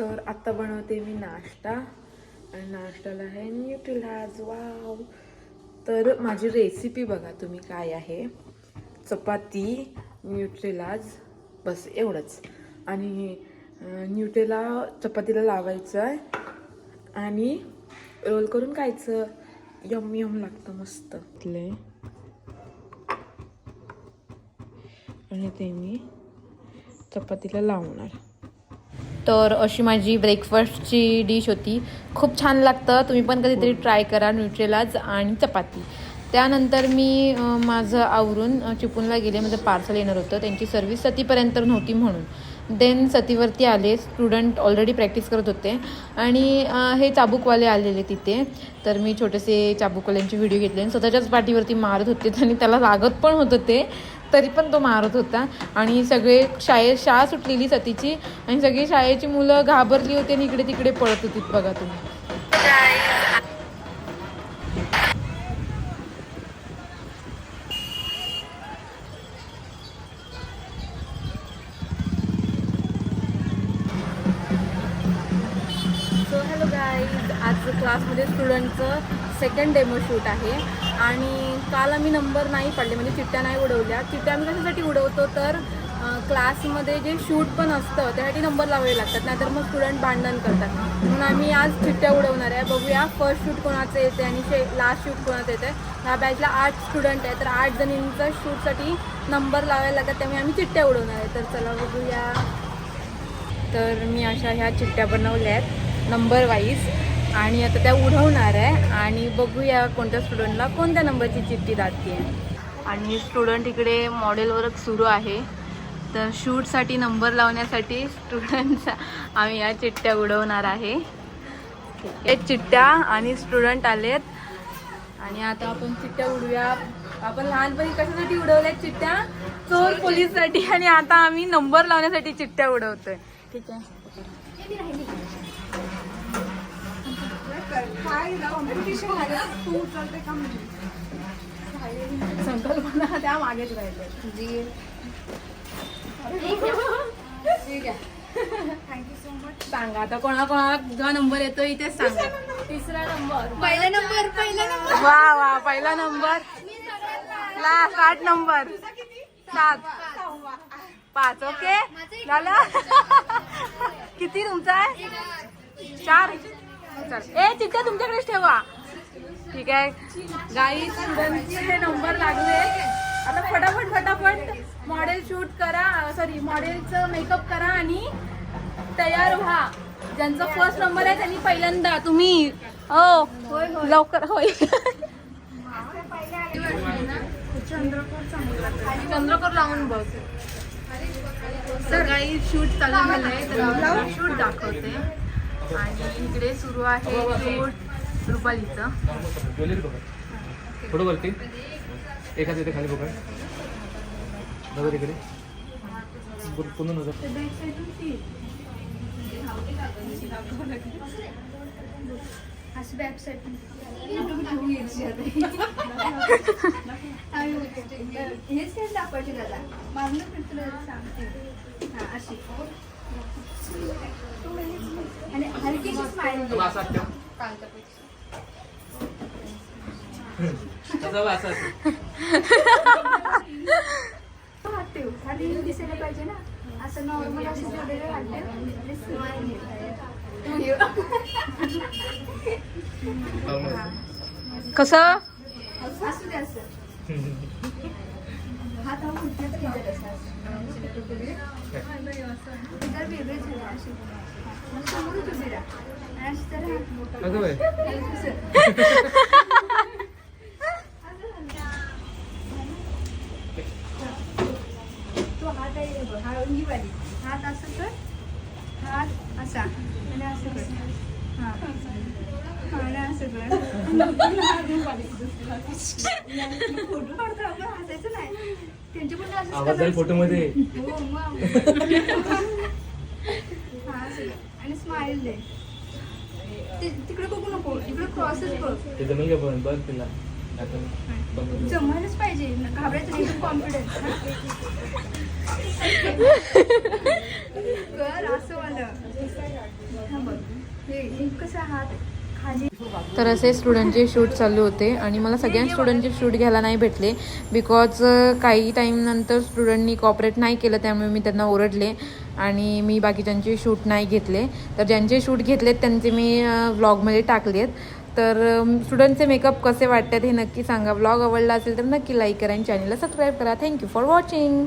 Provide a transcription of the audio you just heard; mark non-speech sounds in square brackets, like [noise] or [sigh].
तर आत्ता बनवते मी नाश्ता. आणि नाश्त्याला आहे न्यूट्रिलाज वाव. तर माझी रेसिपी बघा तुम्ही काय आहे. चपाती न्यूट्रिलाज बस एवढंच. आणि अं, न्यूट्रेला चपातीला लावायचं आहे. आणि रोल करून खायचं. यम यम लागतं मस्त. तिथले आणि ते मी चपातीला लावणार. तर अशी माझी ब्रेकफास्टची डिश होती. खूप छान लागतं. तुम्ही पण कधीतरी ट्राय करा न्यूट्रेलाज आणि चपाती. त्यानंतर मी माझं आवरून चिपूनला गेले माझं पार्सल येणार होतं. त्यांची सर्व्हिस सतीपर्यंत नव्हती म्हणून. देन सतीवरती आले स्टुडंट ऑलरेडी प्रॅक्टिस करत होते. आणि हे चाबूकवाले आलेले तिथे. तर मी छोटेसे चाबूकवाल्यांचे व्हिडिओ घेतले आणि स्वतःच्याच पाठीवरती मारत होते. [laughs] आणि त्याला लागत पण होतं ते. तरी पण तो मारत होता. आणि सगळे शाळेत शाळा सुटलेली सतीची. आणि सगळी शाळेची मुलं घाबरली होती आणि इकडे तिकडे पळत होती बघा तुम्ही. गाईज आज क्लासमध्ये स्टुडंटचं सेकंड डेमो शूट आहे. आणि काल आम्ही नंबर नाही पडले म्हणजे चिट्ट्या नाही उडवल्या. चिट्ट्या आम्ही कशासाठी उडवतो? तर क्लासमध्ये जे शूट पण असतं त्यासाठी नंबर लावावे लागतात. नाहीतर मग स्टुडंट भांडण करतात. म्हणून आम्ही आज चिट्ट्या उडवणार आहे. बघूया फर्स्ट शूट कोणाचं येते आणि शे लास्ट शूट कोणाचं येते ह्या बॅचला आठ स्टुडंट आहे तर आठ जणींचा शूटसाठी नंबर लावायला लागतात. त्यामुळे आम्ही चिट्ट्या उडवणार आहे. तर चला बघूया. तर मी अशा ह्या चिट्ट्या बनवल्या आहेत. Number wise. आणि आता त्या उडवणार आहे. आणि बघूया कोणत्या स्टुडंटला कोणत्या नंबरची चिठ्ठी जाते आणि स्टुडंट इकडे मॉडेल वर्क सुरू आहे. तर शूटसाठी नंबर लावण्यासाठी स्टुडंटचा आम्ही या चिठ्ठ्या उडवणार आहे. हे चिठ्ठ्या आणि स्टुडंट आलेत. आणि आता आपण चिठ्ठ्या उडूया आपण लहानपणी कशासाठी उडवल्या चिठ्ठ्या? चोर पोलीससाठी. आणि आता आम्ही नंबर लावण्यासाठी चिठ्ठ्या उडवतोय. ठीक आहे. संकल्पना त्या मागेच राहिले सांगा आता कोणा कोणाला नंबर येतो इथेच सांगा. तिसरा नंबर पहिला नंबर पहिला नंबर. वा वा पहिला नंबर. लास्ट आठ नंबर. सात. पाच ओके? झालं? [laughs] किती तुमचा आहे? चार. चल ए चिठ्ठ्या तुमच्याकडेच ठेवा. ठीक आहे. गाई स्टुडंटचे नंबर लागले. आता फटाफट फटाफट मॉडेल शूट करा. सॉरी मॉडेलचं मेकअप करा आणि तयार व्हा. ज्यांचा फर्स्ट नंबर आहे त्यांनी पहिल्यांदा तुम्ही हो लवकर होय. चंद्रपूर लावून बघ. तर काही शूट चालू झालंय तर शूट दाखवते. आणि इकडे सुरू आहे शूट रुपालीचं. थोडं वरती. एखाद इथे खाली बघा नजर इकडे. पूर्ण- पूर्ण नजर. असं बॅक साईड हेच हेच दाखवायचे दादा. मागणं पण तुला सांगते. हा अशी. आणि हलकीशी स्माईल. हात ठेव. खाली दिसायला पाहिजे ना. असं नॉर्मल असं आणि स्माईल कसं? असू दे असं हात हा उलट्याच असं तर समोरच उभी राहा तर हात हात आहे हा असं कर. हात असा आणि असं. आणि असं कर. फोटो काढतो आपण हसायचं नाही त्यांच्या पण असंच आवाज जाईल फोटो मध्ये हो, मग. आणि स्माईल दे म्हणजे ते- तिकडे बघू नको इकडे क्रॉसच बघ ते जमेल का पण बघ तिला जमायलाच पाहिजे न- घाबरायचं नाही एकदम कॉन्फिडन्स कर असं वालं तर असे स्टुडंटचे शूट चालू होते आणि मला सगळ्या स्टुडंटचे शूट घ्यायला नाही भेटले बिकॉज काही टाईमनंतर स्टुडंटनी कॉपरेट नाही केलं त्यामुळे मी त्यांना ओरडले आणि मी बाकीच्यांचे शूट नाही घेतले. तर ज्यांचे शूट घेतलेत त्यांचे मी व्लॉगमध्ये टाकलेत. तर स्टुडंटचे मेकअप कसे वाटतात हे नक्की सांगा. व्लॉग आवडला असेल तर नक्की लाईक करा आणि चॅनलला सबस्क्राईब करा. Thank you for watching